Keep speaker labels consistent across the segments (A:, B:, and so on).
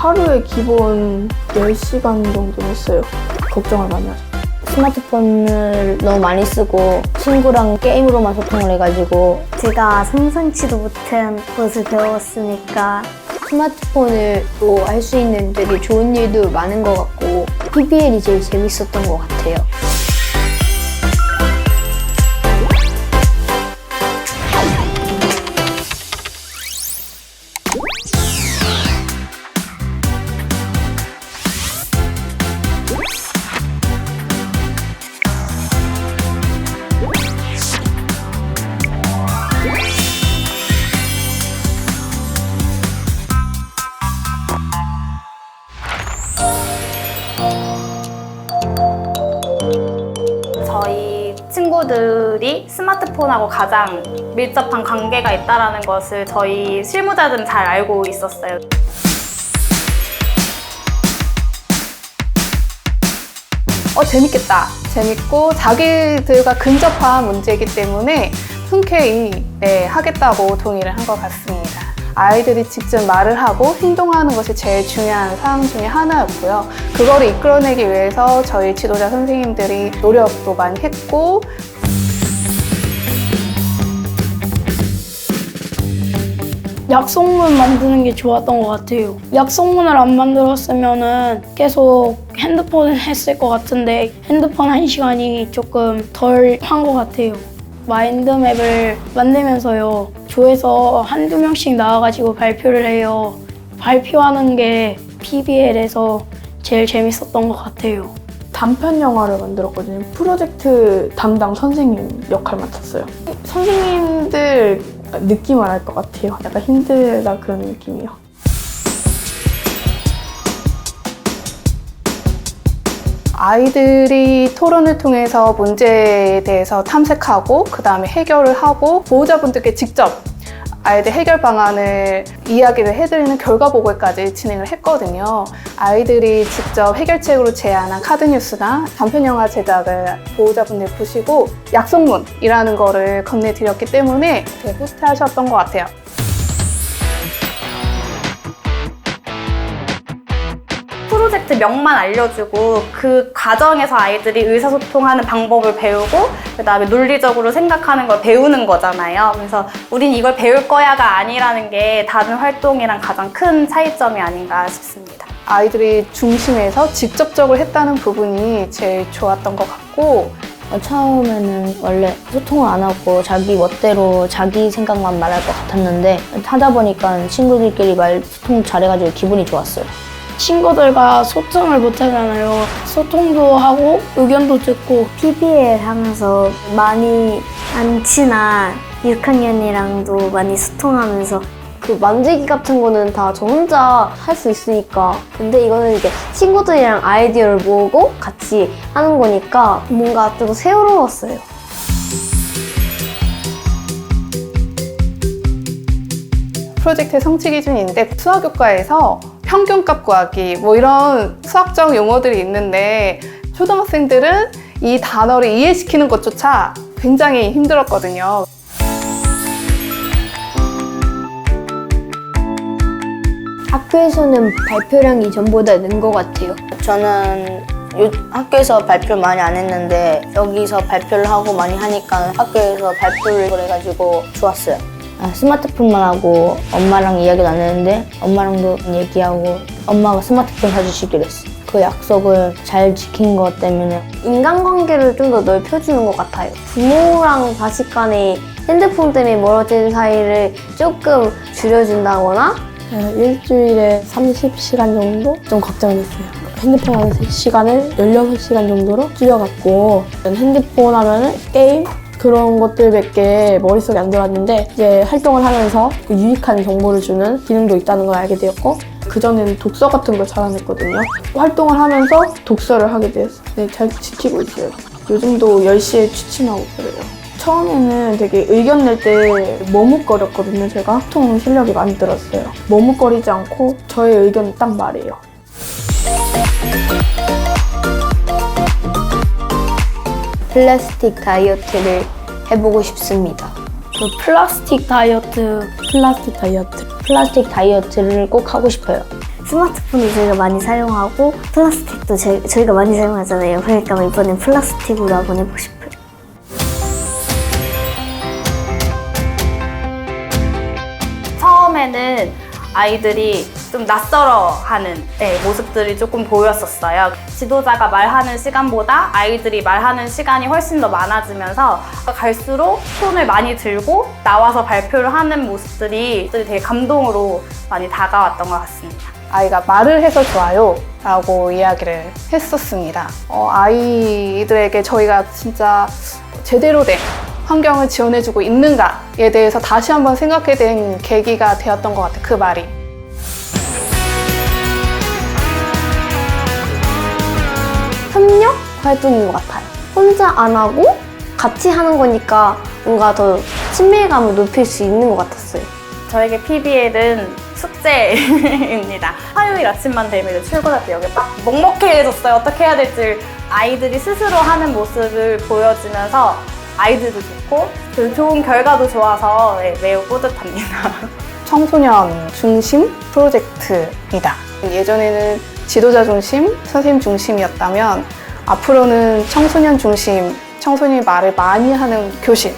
A: 하루에 기본 10시간 정도 했어요. 걱정을 많이 하죠.
B: 스마트폰을 너무 많이 쓰고 친구랑 게임으로만 소통을 해가지고
C: 제가 상상치도 못한 것을 배웠으니까
B: 스마트폰을 또 할 수 있는 되게 좋은 일도 많은 것 같고 PBL이 제일 재밌었던 것 같아요.
D: 친구들이 스마트폰하고 가장 밀접한 관계가 있다는 것을 저희 실무자들은 잘 알고 있었어요.
A: 어, 재밌겠다. 재밌고 자기들과 근접한 문제이기 때문에 흔쾌히 네, 하겠다고 동의를 한 것 같습니다. 아이들이 직접 말을 하고 행동하는 것이 제일 중요한 사항 중에 하나였고요. 그거를 이끌어내기 위해서 저희 지도자 선생님들이 노력도 많이 했고
E: 약속문 만드는 게 좋았던 것 같아요. 약속문을 안 만들었으면은 계속 핸드폰을 했을 것 같은데 핸드폰 한 시간이 조금 덜 한 것 같아요. 마인드맵을 만들면서요. 조에서 한두 명씩 나와가지고 발표를 해요. 발표하는 게 PBL에서 제일 재밌었던 것 같아요.
A: 단편 영화를 만들었거든요. 프로젝트 담당 선생님 역할 맡았어요. 선생님들 느낌을 알것 같아요. 약간 힘들다 그런 느낌이요. 아이들이 토론을 통해서 문제에 대해서 탐색하고 그 다음에 해결을 하고 보호자분들께 직접 아이들 해결 방안을 이야기를 해드리는 결과 보고까지 진행을 했거든요. 아이들이 직접 해결책으로 제안한 카드 뉴스나 단편 영화 제작을 보호자분들 보시고 약속문이라는 거를 건네드렸기 때문에 되게 뿌듯하셨던 것 같아요.
D: 프로젝트 명만 알려주고 그 과정에서 아이들이 의사소통하는 방법을 배우고 그다음에 논리적으로 생각하는 걸 배우는 거잖아요. 그래서 우린 이걸 배울 거야가 아니라는 게 다른 활동이랑 가장 큰 차이점이 아닌가 싶습니다.
A: 아이들이 중심에서 직접적으로 했다는 부분이 제일 좋았던 것 같고
B: 어, 처음에는 원래 소통을 안 하고 자기 멋대로 자기 생각만 말할 것 같았는데 하다 보니까 친구들끼리 말 소통 잘해가지고 기분이 좋았어요.
E: 친구들과 소통을 못 하잖아요. 소통도 하고 의견도 듣고
C: PBL 하면서 많이 안 친한 6학년이랑도 많이 소통하면서
B: 그 만들기 같은 거는 다 저 혼자 할 수 있으니까 근데 이거는 이제 친구들이랑 아이디어를 모으고 같이 하는 거니까 뭔가 좀 새로웠어요.
A: 프로젝트 성취 기준인데 수학교과에서 평균값 구하기 뭐 이런 수학적 용어들이 있는데 초등학생들은 이 단어를 이해시키는 것조차 굉장히 힘들었거든요.
B: 학교에서는 발표량이 전보다 는 것 같아요. 저는 요- 학교에서 발표를 많이 안 했는데 여기서 발표를 하고 많이 하니까 학교에서 발표를 해가지고 좋았어요. 아, 스마트폰만 하고 엄마랑 이야기도 안 했는데 엄마랑도 얘기하고 엄마가 스마트폰 사주시기로 했어. 그 약속을 잘 지킨 것 때문에
C: 인간관계를 좀 더 넓혀주는 것 같아요. 부모랑 자식 간의 핸드폰 때문에 멀어진 사이를 조금 줄여준다거나
E: 네, 일주일에 30시간 정도 좀 걱정됐어요. 핸드폰 하는 시간을 16시간 정도로 줄여갖고 핸드폰 하면 은 게임 그런 것들밖에 머릿속에 안 들어왔는데 이제 활동을 하면서 그 유익한 정보를 주는 기능도 있다는 걸 알게 되었고
A: 그전에는 독서 같은 걸 잘 안 했거든요. 활동을 하면서 독서를 하게 됐어요. 네, 잘 지키고 있어요. 요즘도 10시에 취침하고 그래요. 처음에는 되게 의견 낼 때 머뭇거렸거든요, 제가. 소통 실력이 많이 들었어요. 머뭇거리지 않고 저의 의견을 딱 말해요.
B: 플라스틱 다이어트를 해보고 싶습니다.
E: 그 플라스틱 다이어트 플라스틱 다이어트
B: 플라스틱 다이어트를 꼭 하고 싶어요.
C: 스마트폰도 저희가 많이 사용하고 플라스틱도 제, 저희가 많이 사용하잖아요. 그러니까 이번엔 플라스틱으로 한번 해보고 싶어요.
D: 처음에는 아이들이 좀 낯설어하는 네, 모습들이 조금 보였었어요. 지도자가 말하는 시간보다 아이들이 말하는 시간이 훨씬 더 많아지면서 갈수록 손을 많이 들고 나와서 발표를 하는 모습들이 되게 감동으로 많이 다가왔던 것 같습니다.
A: 아이가 말을 해서 좋아요 라고 이야기를 했었습니다. 어, 아이들에게 저희가 진짜 제대로 된 환경을 지원해주고 있는가에 대해서 다시 한번 생각하게 된 계기가 되었던 것 같아요. 그 말이.
C: 협력 활동인 것 같아요. 혼자 안 하고 같이 하는 거니까 뭔가 더 친밀감을 높일 수 있는 것 같았어요.
D: 저에게 PBL은 숙제입니다. 화요일 아침만 되면 이제 출근할 때 여기 막 먹먹해졌어요. 어떻게 해야 될지 아이들이 스스로 하는 모습을 보여주면서 아이들도 좋고 그 좋은 결과도 좋아서 네, 매우 뿌듯합니다.
A: 청소년 중심 프로젝트이다. 예전에는 지도자 중심, 선생님 중심이었다면 앞으로는 청소년 중심, 청소년이 말을 많이 하는 교실,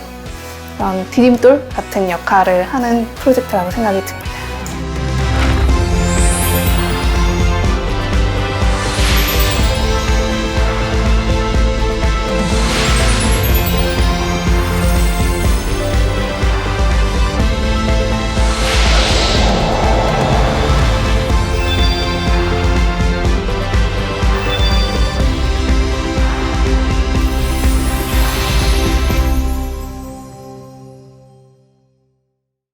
A: 그런 디딤돌 같은 역할을 하는 프로젝트라고 생각이 듭니다.